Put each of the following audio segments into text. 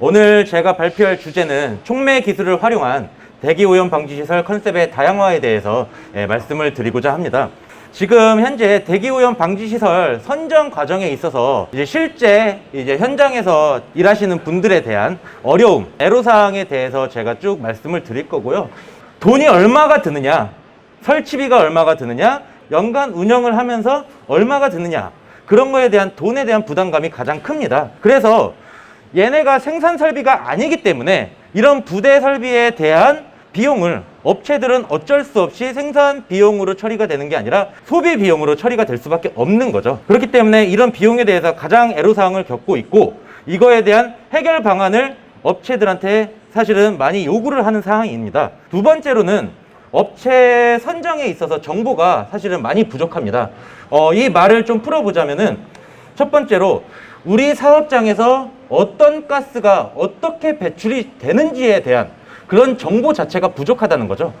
오늘 제가 발표할 주제는 촉매 기술을 활용한 대기 오염 방지 시설 컨셉의 다양화에 대해서 예, 말씀을 드리고자 합니다. 지금 현재 대기 오염 방지 시설 선정 과정에 있어서 이제 실제 이제 현장에서 일하시는 분들에 대한 어려움, 애로 사항에 대해서 제가 쭉 말씀을 드릴 거고요. 돈이 얼마가 드느냐, 설치비가 얼마가 드느냐, 연간 운영을 하면서 얼마가 드느냐, 그런 거에 대한 돈에 대한 부담감이 가장 큽니다. 그래서 얘네가 생산 설비가 아니기 때문에 이런 부대 설비에 대한 비용을 업체들은 어쩔 수 없이 생산 비용으로 처리가 되는 게 아니라 소비 비용으로 처리가 될 수밖에 없는 거죠. 그렇기 때문에 이런 비용에 대해서 가장 애로사항을 겪고 있고 이거에 대한 해결 방안을 업체들한테 사실은 많이 요구를 하는 상황입니다. 두 번째로는 업체 선정에 있어서 정보가 사실은 많이 부족합니다. 어, 이 말을 좀 풀어보자면은 첫 번째로 우리 사업장에서 어떤 가스가 어떻게 배출이 되는지에 대한 그런 정보 자체가 부족하다는 거죠.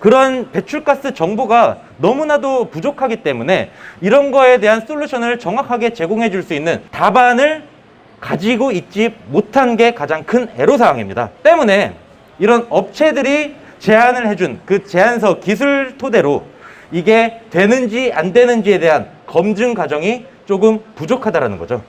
그런 배출가스 정보가 너무나도 부족하기 때문에 이런 거에 대한 솔루션을 정확하게 제공해 줄 수 있는 답안을 가지고 있지 못한 게 가장 큰 애로사항입니다. 때문에 이런 업체들이 제안을 해준 그 제안서 기술 토대로 이게 되는지 안 되는지에 대한 검증 과정이 조금 부족하다라는 거죠.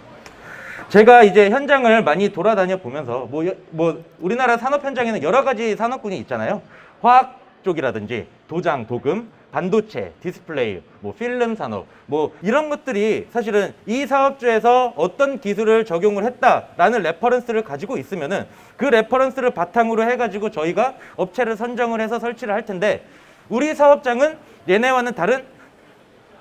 제가 이제 현장을 많이 돌아다녀 보면서 뭐, 여- 뭐 우리나라 산업 현장에는 여러 가지 산업군이 있잖아요. 화학 쪽이라든지 도장, 도금, 반도체, 디스플레이, 뭐 필름 산업, 뭐 이런 것들이 사실은 이 사업주에서 어떤 기술을 적용을 했다라는 레퍼런스를 가지고 있으면은 그 레퍼런스를 바탕으로 해가지고 저희가 업체를 선정을 해서 설치를 할 텐데 우리 사업장은 얘네와는 다른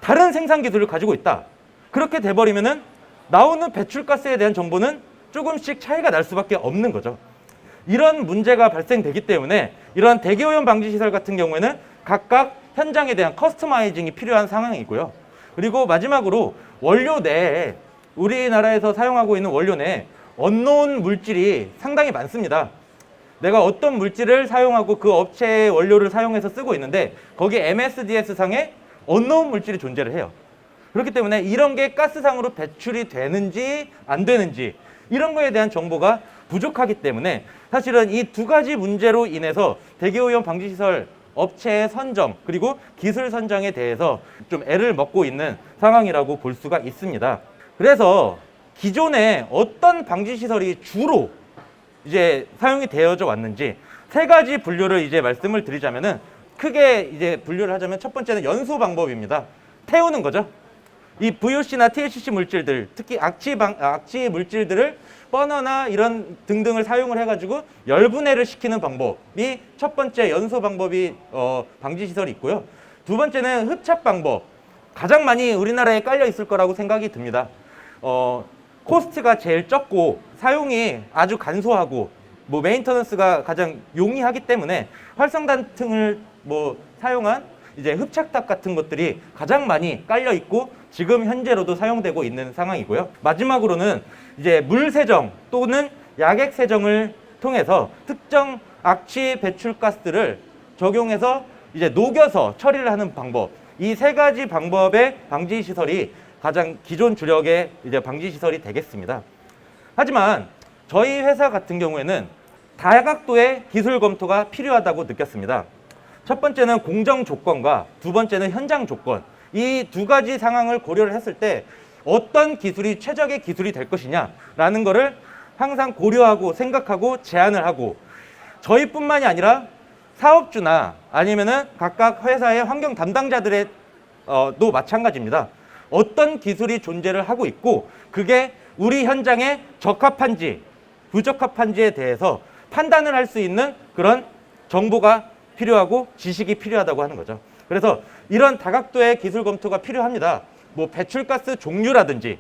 다른 생산 기술을 가지고 있다. 그렇게 돼버리면은 나오는 배출가스에 대한 정보는 조금씩 차이가 날 수밖에 없는 거죠. 이런 문제가 발생되기 때문에 이런 대기오염 방지 시설 같은 경우에는 각각 현장에 대한 커스터마이징이 필요한 상황이고요. 그리고 마지막으로 원료 내에 우리나라에서 사용하고 있는 원료 내에 언노운 물질이 상당히 많습니다. 내가 어떤 물질을 사용하고 그 업체의 원료를 사용해서 쓰고 있는데 거기 MSDS 상에 언노운 물질이 존재를 해요. 그렇기 때문에 이런 게 가스상으로 배출이 되는지 안 되는지 이런 거에 대한 정보가 부족하기 때문에 사실은 이 두 가지 문제로 인해서 대기오염 방지 시설 업체의 선정 그리고 기술 선정에 대해서 좀 애를 먹고 있는 상황이라고 볼 수가 있습니다. 그래서 기존에 어떤 방지 시설이 주로 이제 사용이 되어져 왔는지 세 가지 분류를 이제 말씀을 드리자면은 크게 이제 분류를 하자면 첫 번째는 연소 방법입니다. 태우는 거죠. 이 VOC나 THC 물질들, 특히 악취 방, 악취 물질들을 버너나 이런 등등을 사용을 해가지고 열분해를 시키는 방법이 첫 번째 연소 방법이 어, 방지 시설이 있고요. 두 번째는 흡착 방법. 가장 많이 우리나라에 깔려 있을 거라고 생각이 듭니다. 어, 코스트가 제일 적고 사용이 아주 간소하고 뭐 메인터넌스가 가장 용이하기 때문에 활성단층을 뭐 사용한 이제 흡착탑 같은 것들이 가장 많이 깔려 있고 지금 현재로도 사용되고 있는 상황이고요. 마지막으로는 이제 물 세정 또는 약액 세정을 통해서 특정 악취 배출 가스들을 적용해서 이제 녹여서 처리를 하는 방법. 이 세 가지 방법의 방지 시설이 가장 기존 주력의 이제 방지 시설이 되겠습니다. 하지만 저희 회사 같은 경우에는 다각도의 기술 검토가 필요하다고 느꼈습니다. 첫 번째는 공정 조건과 두 번째는 현장 조건. 이 두 가지 상황을 고려를 했을 때 어떤 기술이 최적의 기술이 될 것이냐라는 거를 항상 고려하고 생각하고 제안을 하고 저희뿐만이 아니라 사업주나 아니면은 각각 회사의 환경 담당자들의 어, 도 마찬가지입니다. 어떤 기술이 존재를 하고 있고 그게 우리 현장에 적합한지 부적합한지에 대해서 판단을 할 수 있는 그런 정보가 필요하고 지식이 필요하다고 하는 거죠. 그래서 이런 다각도의 기술 검토가 필요합니다. 뭐 배출가스 종류라든지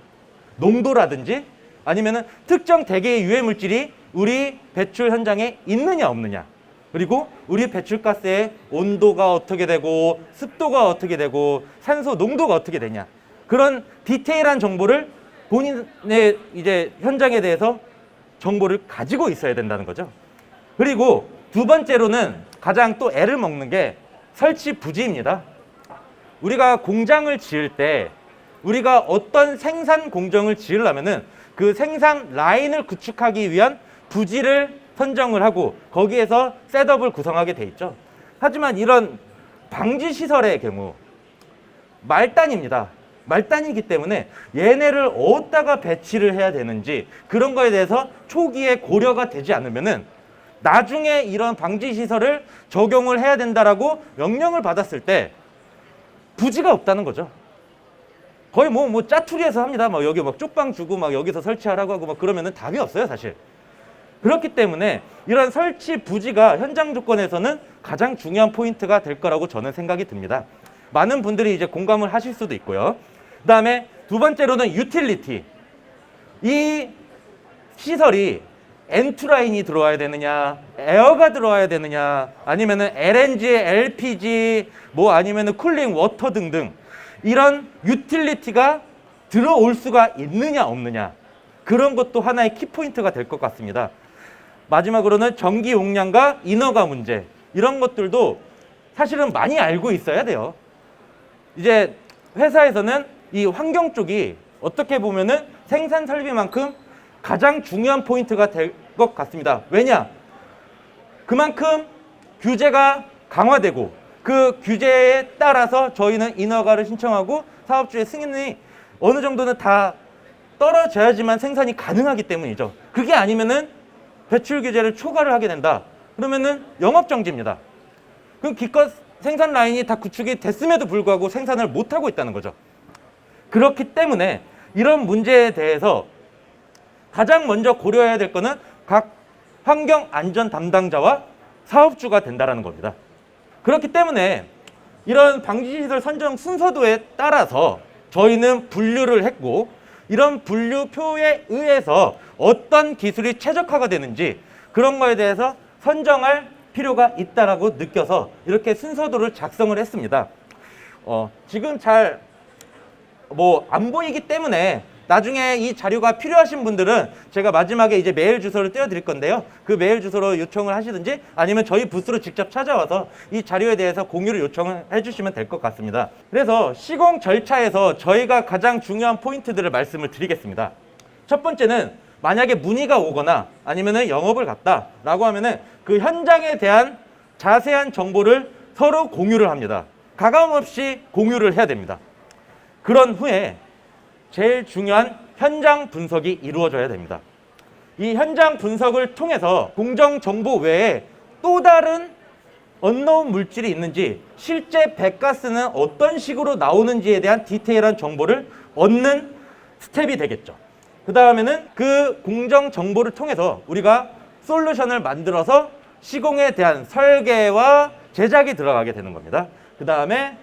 농도라든지 아니면은 특정 대기의 유해 물질이 우리 배출 현장에 있느냐 없느냐 그리고 우리 배출가스의 온도가 어떻게 되고 습도가 어떻게 되고 산소 농도가 어떻게 되냐 그런 디테일한 정보를 본인의 이제 현장에 대해서 정보를 가지고 있어야 된다는 거죠. 그리고 두 번째로는 가장 또 애를 먹는 게 설치 부지입니다. 우리가 공장을 지을 때 우리가 어떤 생산 공정을 지으려면은 그 생산 라인을 구축하기 위한 부지를 선정을 하고 거기에서 셋업을 구성하게 돼 있죠. 하지만 이런 방지 시설의 경우 말단입니다. 말단이기 때문에 얘네를 어디다가 배치를 해야 되는지 그런 거에 대해서 초기에 고려가 되지 않으면은 나중에 이런 방지 시설을 적용을 해야 된다라고 명령을 받았을 때 부지가 없다는 거죠. 거의 뭐, 뭐 짜투리해서 합니다. 막 여기 막 쪽방 주고 막 여기서 설치하라고 하고 막 그러면은 답이 없어요, 사실. 그렇기 때문에 이런 설치 부지가 현장 조건에서는 가장 중요한 포인트가 될 거라고 저는 생각이 듭니다. 많은 분들이 이제 공감을 하실 수도 있고요. 그 다음에 두 번째로는 유틸리티. 이 시설이 엔투라인이 들어와야 되느냐, 에어가 들어와야 되느냐, 아니면은 LNG, LPG, 뭐 아니면은 쿨링 워터 등등 이런 유틸리티가 들어올 수가 있느냐 없느냐 그런 것도 하나의 키포인트가 될 것 같습니다. 마지막으로는 전기 용량과 인허가 문제 이런 것들도 사실은 많이 알고 있어야 돼요. 이제 회사에서는 이 환경 쪽이 어떻게 보면은 생산 설비만큼 가장 중요한 포인트가 될 것 같습니다. 왜냐? 그만큼 규제가 강화되고 그 규제에 따라서 저희는 인허가를 신청하고 사업주의 승인이 어느 정도는 다 떨어져야지만 생산이 가능하기 때문이죠. 그게 아니면은 배출 규제를 초과를 하게 된다. 그러면은 영업 정지입니다. 그럼 기껏 생산 라인이 다 구축이 됐음에도 불구하고 생산을 못 하고 있다는 거죠. 그렇기 때문에 이런 문제에 대해서 가장 먼저 고려해야 될 거는 각 환경 안전 담당자와 사업주가 된다라는 겁니다. 그렇기 때문에 이런 방지시설 선정 순서도에 따라서 저희는 분류를 했고 이런 분류표에 의해서 어떤 기술이 최적화가 되는지 그런 거에 대해서 선정할 필요가 있다라고 느껴서 이렇게 순서도를 작성을 했습니다. 어, 지금 잘 뭐 안 보이기 때문에 나중에 이 자료가 필요하신 분들은 제가 마지막에 이제 메일 주소를 띄워드릴 건데요. 그 메일 주소로 요청을 하시든지 아니면 저희 부스로 직접 찾아와서 이 자료에 대해서 공유를 요청을 해주시면 될 것 같습니다. 그래서 시공 절차에서 저희가 가장 중요한 포인트들을 말씀을 드리겠습니다. 첫 번째는 만약에 문의가 오거나 아니면은 영업을 갔다라고 하면은 그 현장에 대한 자세한 정보를 서로 공유를 합니다. 가감 없이 공유를 해야 됩니다. 그런 후에 제일 중요한 현장 분석이 이루어져야 됩니다. 이 현장 분석을 통해서 공정 정보 외에 또 다른 언노운 물질이 있는지 실제 배가스는 어떤 식으로 나오는지에 대한 디테일한 정보를 얻는 스텝이 되겠죠. 그 다음에는 그 공정 정보를 통해서 우리가 솔루션을 만들어서 시공에 대한 설계와 제작이 들어가게 되는 겁니다. 그 다음에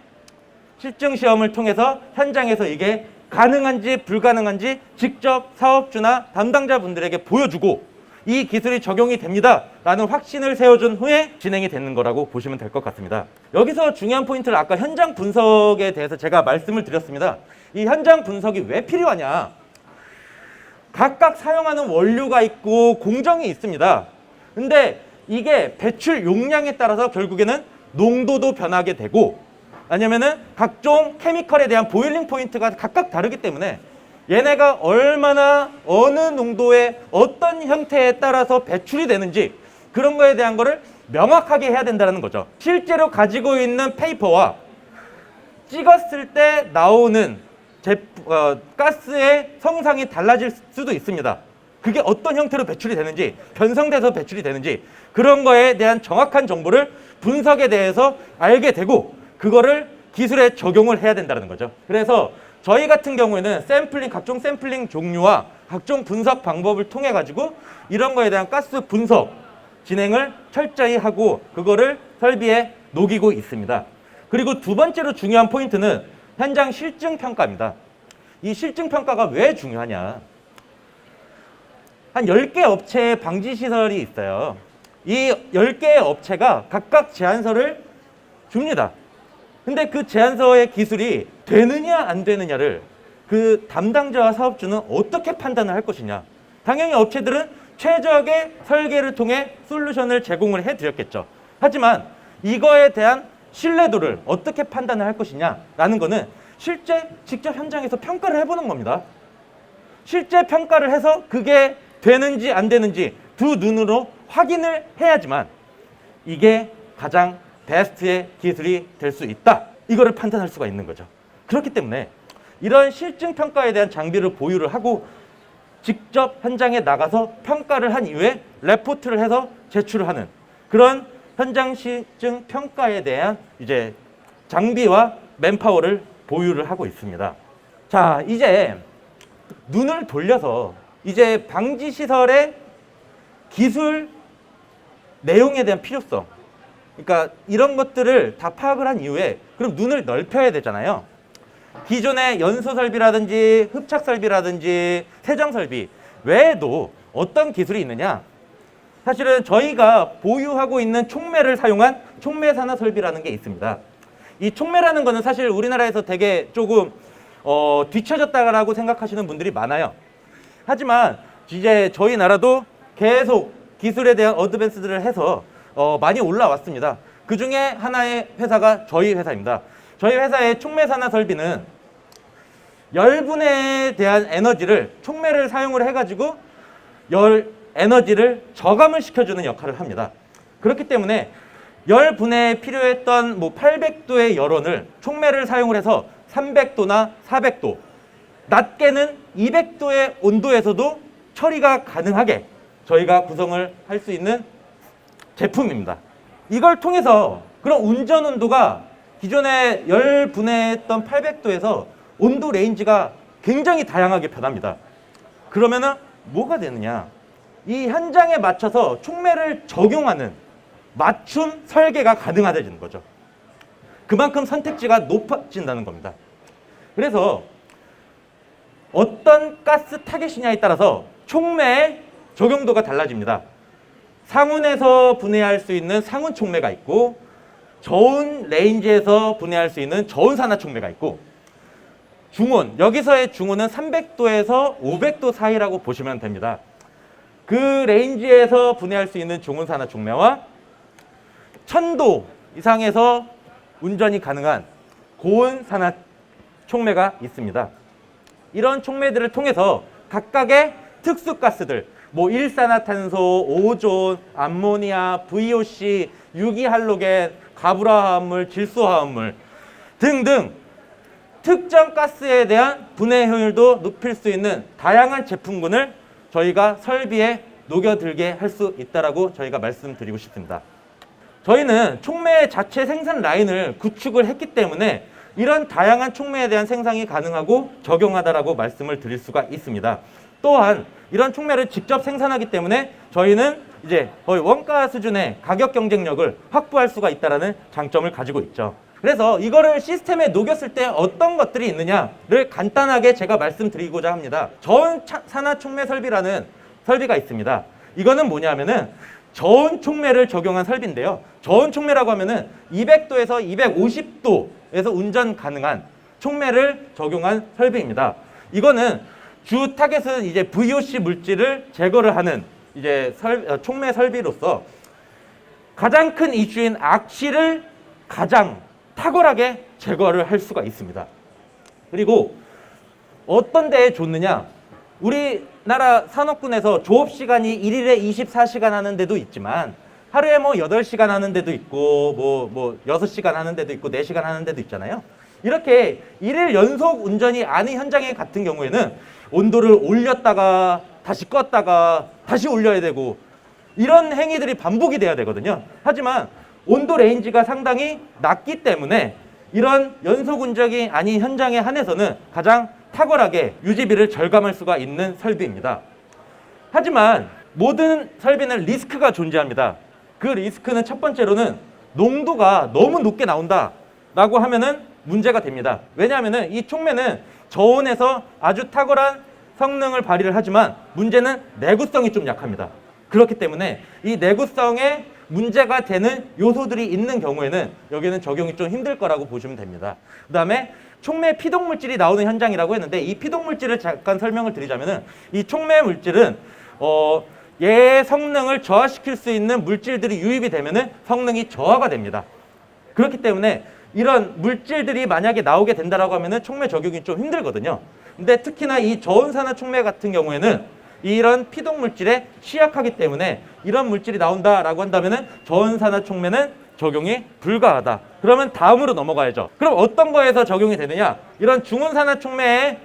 실증 시험을 통해서 현장에서 이게 가능한지 불가능한지 직접 사업주나 담당자분들에게 보여주고 이 기술이 적용이 됩니다. 라는 확신을 세워준 후에 진행이 되는 거라고 보시면 될 것 같습니다. 여기서 중요한 포인트를 아까 현장 분석에 대해서 제가 말씀을 드렸습니다. 이 현장 분석이 왜 필요하냐? 각각 사용하는 원료가 있고 공정이 있습니다. 근데 이게 배출 용량에 따라서 결국에는 농도도 변하게 되고 아니면은 각종 케미컬에 대한 보일링 포인트가 각각 다르기 때문에 얘네가 얼마나 어느 농도의 어떤 형태에 따라서 배출이 되는지 그런 거에 대한 거를 명확하게 해야 된다는 거죠. 실제로 가지고 있는 페이퍼와 찍었을 때 나오는 제, 어, 가스의 성상이 달라질 수도 있습니다. 그게 어떤 형태로 배출이 되는지, 변성돼서 배출이 되는지, 그런 거에 대한 정확한 정보를 분석에 대해서 알게 되고, 그거를 기술에 적용을 해야 된다는 거죠. 그래서 저희 같은 경우에는 샘플링, 각종 샘플링 종류와 각종 분석 방법을 통해 가지고 이런 거에 대한 가스 분석 진행을 철저히 하고 그거를 설비에 녹이고 있습니다. 그리고 두 번째로 중요한 포인트는 현장 실증 평가입니다. 이 실증 평가가 왜 중요하냐? 한 10개 업체의 방지 시설이 있어요. 이 10개의 업체가 각각 제안서를 줍니다. 근데 그 제안서의 기술이 되느냐 안 되느냐를 그 담당자와 사업주는 어떻게 판단을 할 것이냐. 당연히 업체들은 최적의 설계를 통해 솔루션을 제공을 해드렸겠죠. 하지만 이거에 대한 신뢰도를 어떻게 판단을 할 것이냐라는 거는 실제 직접 현장에서 평가를 해보는 겁니다. 실제 평가를 해서 그게 되는지 안 되는지 두 눈으로 확인을 해야지만 이게 가장 베스트의 기술이 될 수 있다. 이거를 판단할 수가 있는 거죠. 그렇기 때문에 이런 실증 평가에 대한 장비를 보유를 하고 직접 현장에 나가서 평가를 한 이후에 레포트를 해서 제출을 하는 그런 현장 실증 평가에 대한 이제 장비와 맨파워를 보유를 하고 있습니다. 자, 이제 눈을 돌려서 이제 방지 시설의 기술 내용에 대한 필요성. 그러니까 이런 것들을 다 파악을 한 이후에 그럼 눈을 넓혀야 되잖아요. 기존의 연소 설비라든지 흡착 설비라든지 세정 설비 외에도 어떤 기술이 있느냐? 사실은 저희가 보유하고 있는 촉매를 사용한 촉매 산화 설비라는 게 있습니다. 이 촉매라는 거는 사실 우리나라에서 되게 조금 어, 뒤처졌다라고 생각하시는 분들이 많아요. 하지만 이제 저희 나라도 계속 기술에 대한 어드밴스들을 해서 어, 많이 올라왔습니다. 그 중에 하나의 회사가 저희 회사입니다. 저희 회사의 촉매 산화 설비는 열분에 대한 에너지를 촉매를 사용을 해가지고 열 에너지를 저감을 시켜주는 역할을 합니다. 그렇기 때문에 열 분해에 필요했던 뭐 800도의 열원을 촉매를 사용을 해서 300도나 400도, 낮게는 200도의 온도에서도 처리가 가능하게 저희가 구성을 할 수 있는 제품입니다. 이걸 통해서 그런 운전 온도가 기존에 열 분해했던 800도에서 온도 레인지가 굉장히 다양하게 변합니다. 그러면은 뭐가 되느냐? 이 현장에 맞춰서 촉매를 적용하는 맞춤 설계가 가능하다는 거죠. 그만큼 선택지가 높아진다는 겁니다. 그래서 어떤 가스 타겟이냐에 따라서 촉매의 적용도가 달라집니다. 상온에서 분해할 수 있는 상온 촉매가 있고 저온 레인지에서 분해할 수 있는 저온 산화 촉매가 있고 중온 여기서의 중온은 300도에서 500도 사이라고 보시면 됩니다. 그 레인지에서 분해할 수 있는 중온 산화 촉매와 1000도 이상에서 운전이 가능한 고온 산화 촉매가 있습니다. 이런 촉매들을 통해서 각각의 특수 가스들, 뭐 일산화탄소, 오존, 암모니아, VOC, 유기할로겐, 가브라화합물, 질소화합물 등등 특정 가스에 대한 분해 효율도 높일 수 있는 다양한 제품군을 저희가 설비에 녹여들게 할 수 있다라고 저희가 말씀드리고 싶습니다. 저희는 촉매 자체 생산 라인을 구축을 했기 때문에 이런 다양한 촉매에 대한 생산이 가능하고 적용하다라고 말씀을 드릴 수가 있습니다. 또한 이런 촉매를 직접 생산하기 때문에 저희는 이제 거의 원가 수준의 가격 경쟁력을 확보할 수가 있다라는 장점을 가지고 있죠. 그래서 이거를 시스템에 녹였을 때 어떤 것들이 있느냐를 간단하게 제가 말씀드리고자 합니다. 저온 차- 산화 촉매 설비라는 설비가 있습니다. 이거는 뭐냐면은 저온 촉매를 적용한 설비인데요. 저온 촉매라고 하면은 200도에서 250도에서 운전 가능한 촉매를 적용한 설비입니다. 이거는 주 타겟은 이제 VOC 물질을 제거를 하는 이제 설, 어, 촉매 설비로서 가장 큰 이슈인 악취를 가장 탁월하게 제거를 할 수가 있습니다. 그리고 어떤 데에 좋느냐? 우리나라 산업군에서 조업 시간이 일일에 24시간 하는 데도 있지만 하루에 뭐 8시간 하는 데도 있고 뭐뭐 6시간 하는 데도 있고 4시간 하는 데도 있잖아요. 이렇게 일일 연속 운전이 아닌 현장에 같은 경우에는 온도를 올렸다가 다시 껐다가 다시 올려야 되고 이런 행위들이 반복이 돼야 되거든요. 하지만 온도 레인지가 상당히 낮기 때문에 이런 연속 운전이 아닌 현장에 한해서는 가장 탁월하게 유지비를 절감할 수가 있는 설비입니다. 하지만 모든 설비는 리스크가 존재합니다. 그 리스크는 첫 번째로는 농도가 너무 높게 나온다라고 하면은 문제가 됩니다. 왜냐하면은 이 촉매는 저온에서 아주 탁월한 성능을 발휘를 하지만 문제는 내구성이 좀 약합니다. 그렇기 때문에 이 내구성에 문제가 되는 요소들이 있는 경우에는 여기는 적용이 좀 힘들 거라고 보시면 됩니다. 그 다음에 촉매 피동 물질이 나오는 현장이라고 했는데 이 피동 물질을 잠깐 설명을 드리자면은 이 촉매 물질은 어, 얘의 성능을 저하시킬 수 있는 물질들이 유입이 되면은 성능이 저하가 됩니다. 그렇기 때문에 이런 물질들이 만약에 나오게 된다라고 하면은 촉매 적용이 좀 힘들거든요. 근데 특히나 이 저온산화 촉매 같은 경우에는 이런 피독 물질에 취약하기 때문에 이런 물질이 나온다라고 한다면은 저온산화 촉매는 적용이 불가하다. 그러면 다음으로 넘어가야죠. 그럼 어떤 거에서 적용이 되느냐? 이런 중온산화 촉매에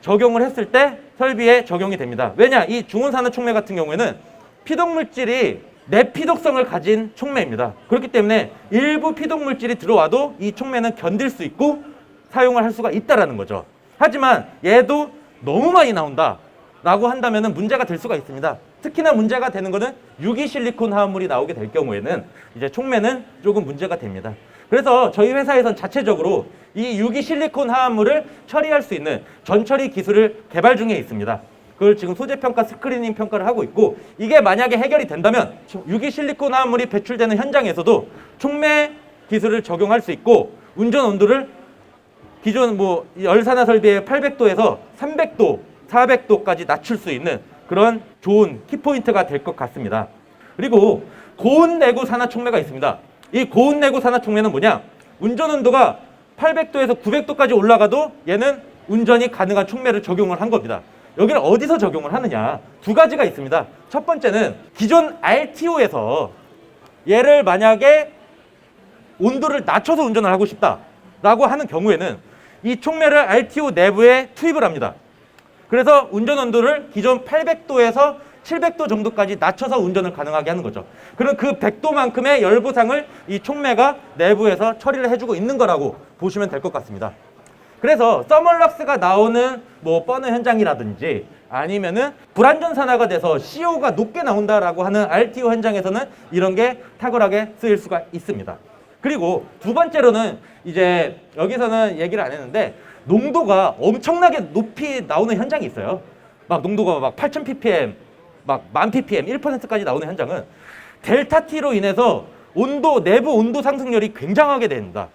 적용을 했을 때 설비에 적용이 됩니다. 왜냐? 이 중온산화 촉매 같은 경우에는 피독 물질이 내피독성을 가진 촉매입니다. 그렇기 때문에 일부 피독 물질이 들어와도 이 촉매는 견딜 수 있고 사용을 할 수가 있다라는 거죠. 하지만 얘도 너무 많이 나온다. 라고 한다면 문제가 될 수가 있습니다. 특히나 문제가 되는 것은 유기실리콘 화합물이 나오게 될 경우에는 이제 촉매는 조금 문제가 됩니다. 그래서 저희 회사에선 자체적으로 이 유기실리콘 화합물을 처리할 수 있는 전처리 기술을 개발 중에 있습니다. 그걸 지금 소재 평가 스크리닝 평가를 하고 있고 이게 만약에 해결이 된다면 유기 실리콘 화합물이 배출되는 현장에서도 촉매 기술을 적용할 수 있고 운전 온도를 기존 뭐 열산화 설비의 800도에서 300도, 400도까지 낮출 수 있는 그런 좋은 키포인트가 될 것 같습니다. 그리고 고온 내구 산화 촉매가 있습니다. 이 고온 내구 산화 촉매는 뭐냐? 운전 온도가 800도에서 900도까지 올라가도 얘는 운전이 가능한 촉매를 적용을 한 겁니다. 여기를 어디서 적용을 하느냐? 두 가지가 있습니다. 첫 번째는 기존 RTO에서 얘를 만약에 온도를 낮춰서 운전을 하고 싶다라고 하는 경우에는 이 촉매를 RTO 내부에 투입을 합니다. 그래서 운전 온도를 기존 800도에서 700도 정도까지 낮춰서 운전을 가능하게 하는 거죠. 그럼 그 100도만큼의 열부상을 이 촉매가 내부에서 처리를 해주고 있는 거라고 보시면 될 것 같습니다. 그래서 서멀럭스가 나오는 뭐 버너 현장이라든지 아니면은 불안전 산화가 돼서 CO가 높게 나온다라고 하는 RTO 현장에서는 이런 게 탁월하게 쓰일 수가 있습니다. 그리고 두 번째로는 이제 여기서는 얘기를 안 했는데 농도가 엄청나게 높이 나오는 현장이 있어요. 막 농도가 막 8,000 ppm, 막10,000 ppm, 1%까지 나오는 현장은 델타 T로 인해서 온도 내부 온도 상승률이 굉장하게 된다.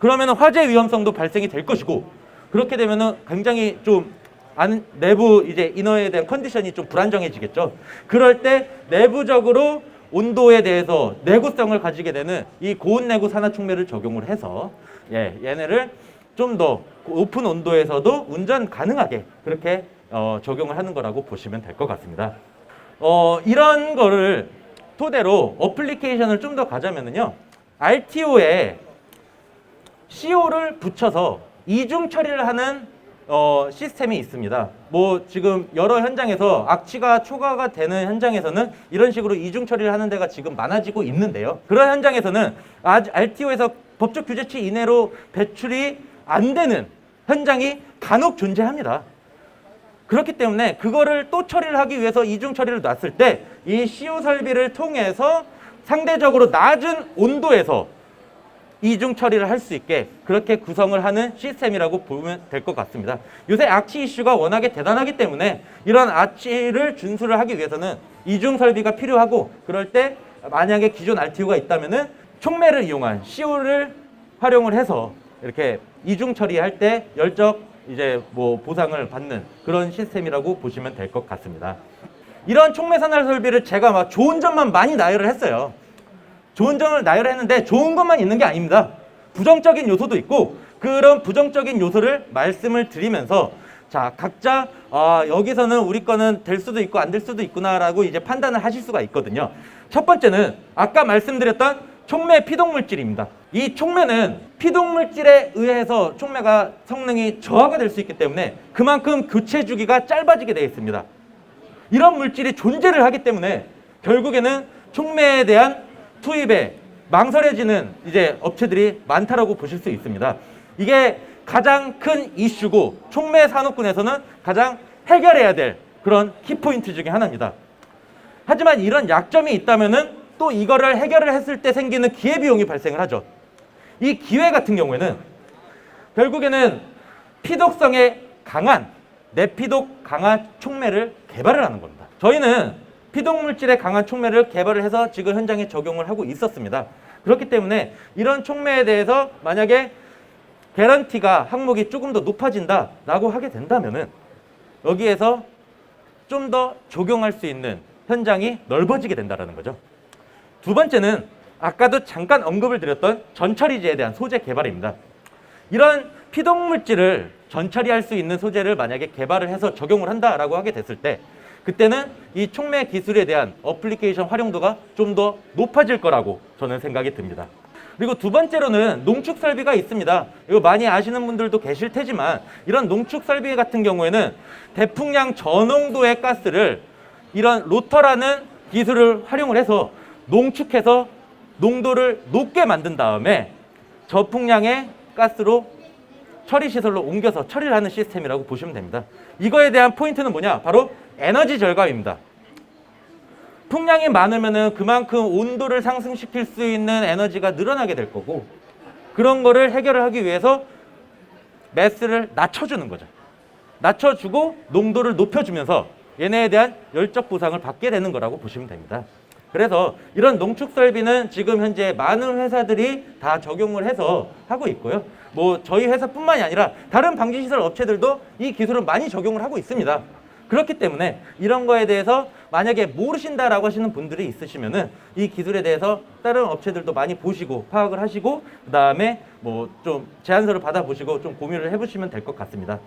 그러면 화재 위험성도 발생이 될 것이고 그렇게 되면은 굉장히 좀 안, 내부 이제 인어에 대한 컨디션이 좀 불안정해지겠죠. 그럴 때 내부적으로 온도에 대해서 내구성을 가지게 되는 이 고온 내구 산화 촉매를 적용을 해서 예, 얘네를 좀더 높은 온도에서도 운전 가능하게 그렇게 어, 적용을 하는 거라고 보시면 될 것 같습니다. 어, 이런 거를 토대로 어플리케이션을 좀 더 가자면은요. RTO에 CO를 붙여서 이중 처리를 하는 어, 시스템이 있습니다. 뭐 지금 여러 현장에서 악취가 초과가 되는 현장에서는 이런 식으로 이중 처리를 하는 데가 지금 많아지고 있는데요. 그런 현장에서는 RTO에서 법적 규제치 이내로 배출이 안 되는 현장이 간혹 존재합니다. 그렇기 때문에 그거를 또 처리를 하기 위해서 이중 처리를 놨을 때 이 CO 설비를 통해서 상대적으로 낮은 온도에서 이중 처리를 할 수 있게 그렇게 구성을 하는 시스템이라고 보면 될 것 같습니다. 요새 악취 이슈가 워낙에 대단하기 때문에 이런 악취를 준수를 하기 위해서는 이중 설비가 필요하고 그럴 때 만약에 기존 RTO가 있다면은 촉매를 이용한 CO를 활용을 해서 이렇게 이중 처리할 때 열적 이제 뭐 보상을 받는 그런 시스템이라고 보시면 될 것 같습니다. 이런 촉매 산화 설비를 제가 막 좋은 점만 많이 나열을 했어요. 좋은 점을 나열했는데 좋은 것만 있는 게 아닙니다. 부정적인 요소도 있고 그런 부정적인 요소를 말씀을 드리면서 자 각자 아, 여기서는 우리 거는 될 수도 있고 안 될 수도 있구나라고 이제 판단을 하실 수가 있거든요. 첫 번째는 아까 말씀드렸던 촉매 피독 물질입니다. 이 촉매는 피독 물질에 의해서 촉매가 성능이 저하가 될 수 있기 때문에 그만큼 교체 주기가 짧아지게 되어 있습니다. 이런 물질이 존재를 하기 때문에 결국에는 촉매에 대한 투입에 망설여지는 이제 업체들이 많다라고 보실 수 있습니다. 이게 가장 큰 이슈고 촉매 산업군에서는 가장 해결해야 될 그런 키포인트 중에 하나입니다. 하지만 이런 약점이 있다면은 또 이거를 해결을 했을 때 생기는 기회비용이 발생을 하죠. 이 기회 같은 경우에는 결국에는 피독성에 강한 내피독 강한 촉매를 개발을 하는 겁니다. 저희는 피독 물질에 강한 촉매를 개발을 해서 지금 현장에 적용을 하고 있었습니다. 그렇기 때문에 이런 촉매에 대해서 만약에 개런티가 항목이 조금 더 높아진다라고 하게 된다면은 여기에서 좀 더 적용할 수 있는 현장이 넓어지게 된다라는 거죠. 두 번째는 아까도 잠깐 언급을 드렸던 전처리제에 대한 소재 개발입니다. 이런 피독 물질을 전처리할 수 있는 소재를 만약에 개발을 해서 적용을 한다라고 하게 됐을 때 그때는 이 촉매 기술에 대한 어플리케이션 활용도가 좀 더 높아질 거라고 저는 생각이 듭니다. 그리고 두 번째로는 농축 설비가 있습니다. 이거 많이 아시는 분들도 계실 테지만 이런 농축 설비 같은 경우에는 대풍량 저농도의 가스를 이런 로터라는 기술을 활용을 해서 농축해서 농도를 높게 만든 다음에 저풍량의 가스로 처리 시설로 옮겨서 처리를 하는 시스템이라고 보시면 됩니다. 이거에 대한 포인트는 뭐냐? 바로 에너지 절감입니다. 풍량이 많으면은 그만큼 온도를 상승시킬 수 있는 에너지가 늘어나게 될 거고 그런 거를 해결을 하기 위해서 매스를 낮춰주는 거죠. 낮춰주고 농도를 높여주면서 얘네에 대한 열적 보상을 받게 되는 거라고 보시면 됩니다. 그래서 이런 농축 설비는 지금 현재 많은 회사들이 다 적용을 해서 하고 있고요. 뭐 저희 회사뿐만이 아니라 다른 방지 시설 업체들도 이 기술을 많이 적용을 하고 있습니다. 그렇기 때문에 이런 거에 대해서 만약에 모르신다라고 하시는 분들이 있으시면은 이 기술에 대해서 다른 업체들도 많이 보시고 파악을 하시고 그다음에 뭐 좀 제안서를 받아 보시고 좀 고민을 해 보시면 될 것 같습니다.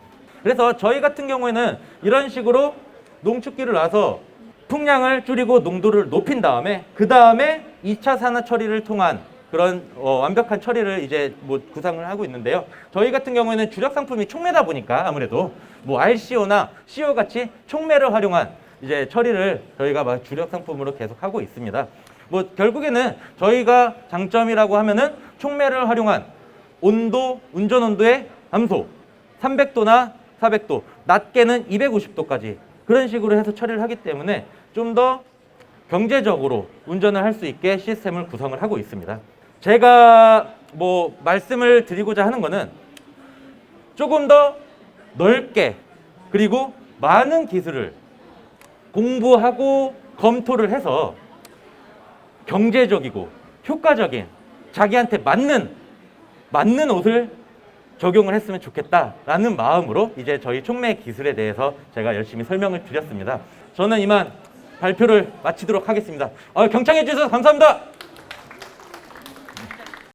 그래서 저희 같은 경우에는 이런 식으로 농축기를 놔서 풍량을 줄이고 농도를 높인 다음에 그 다음에 2차 산화 처리를 통한 그런 어, 완벽한 처리를 이제 뭐 구상을 하고 있는데요. 저희 같은 경우에는 주력 상품이 촉매다 보니까 아무래도 뭐 RCO나 CO 같이 촉매를 활용한 이제 처리를 저희가 막 주력 상품으로 계속 하고 있습니다. 뭐 결국에는 저희가 장점이라고 하면은 촉매를 활용한 온도, 운전 온도의 감소, 300도나 400도, 낮게는 250도까지 그런 식으로 해서 처리를 하기 때문에 좀 더 경제적으로 운전을 할 수 있게 시스템을 구성을 하고 있습니다. 제가 뭐 말씀을 드리고자 하는 거는 조금 더 넓게 그리고 많은 기술을 공부하고 검토를 해서 경제적이고 효과적인 자기한테 맞는 맞는 옷을 적용을 했으면 좋겠다라는 마음으로 이제 저희 촉매 기술에 대해서 제가 열심히 설명을 드렸습니다. 저는 이만 발표를 마치도록 하겠습니다. 아, 경청해 주셔서 감사합니다.